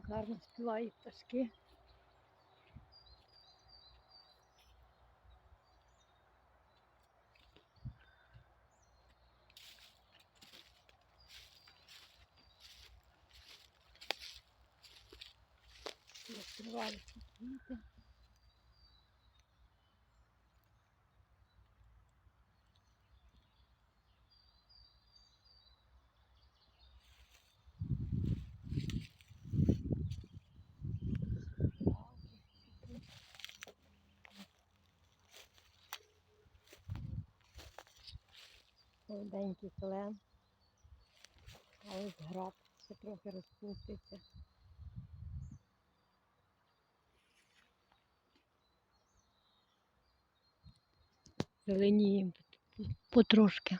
гарно співають пташки. Розкриваються квіти. Молоденький клен. А ось граб ще трохи розпуститься. Зеленіє потрошки.